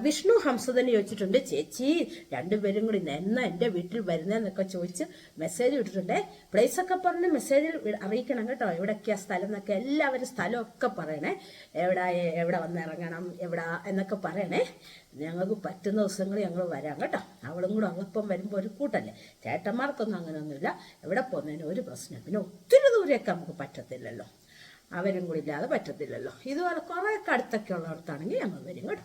വിഷ്ണു ഹംസതന് ചോദിച്ചിട്ടുണ്ട് ചേച്ചി രണ്ടുപേരും കൂടി എന്നാ എന്റെ വീട്ടിൽ വരുന്നതെന്നൊക്കെ ചോദിച്ച് മെസ്സേജ് വിട്ടിട്ടുണ്ട് പ്ലേസ് ഒക്കെ പറഞ്ഞ് മെസ്സേജിൽ അറിയിക്കണം കേട്ടോ. എവിടെയൊക്കെയാ സ്ഥലം എന്നൊക്കെ എല്ലാവരും സ്ഥലമൊക്കെ പറയണേ. എവിടെ എവിടെ വന്നിറങ്ങണം എവിടെ എന്നൊക്കെ പറയണേ. ഞങ്ങൾക്ക് പറ്റുന്ന ദിവസങ്ങളിൽ ഞങ്ങൾ വരാം കേട്ടോ. അവളും കൂടെ അവളിപ്പം വരുമ്പോൾ ഒരു കൂട്ടല്ലേ. ചേട്ടന്മാർക്കൊന്നും അങ്ങനെയൊന്നുമില്ല. എവിടെ പോകുന്നതിന് ഒരു പ്രശ്നം പിന്നെ ഒത്തിരി ദൂരെയൊക്കെ നമുക്ക് പറ്റത്തില്ലല്ലോ. അവരും കൂടി ഇല്ലാതെ പറ്റത്തില്ലല്ലോ. ഇതുപോലെ കുറേ അടുത്തൊക്കെ ഉള്ളിടത്താണെങ്കിൽ ഞങ്ങൾ വരും കേട്ടോ.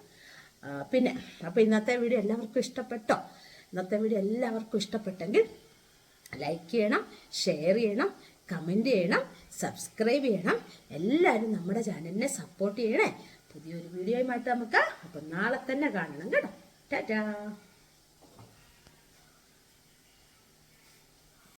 പിന്നെ അപ്പോൾ ഇന്നത്തെ വീഡിയോ എല്ലാവർക്കും ഇഷ്ടപ്പെട്ടോ? ഇന്നത്തെ വീഡിയോ എല്ലാവർക്കും ഇഷ്ടപ്പെട്ടെങ്കിൽ ലൈക്ക് ചെയ്യണം ഷെയർ ചെയ്യണം കമന്റ് ചെയ്യണം സബ്സ്ക്രൈബ് ചെയ്യണം. എല്ലാവരും നമ്മുടെ ചാനലിനെ സപ്പോർട്ട് ചെയ്യണേ. പുതിയൊരു വീഡിയോയുമായിട്ട് നമുക്ക് അപ്പം നാളെ തന്നെ കാണണം കേട്ടോ. ടാറ്റാ.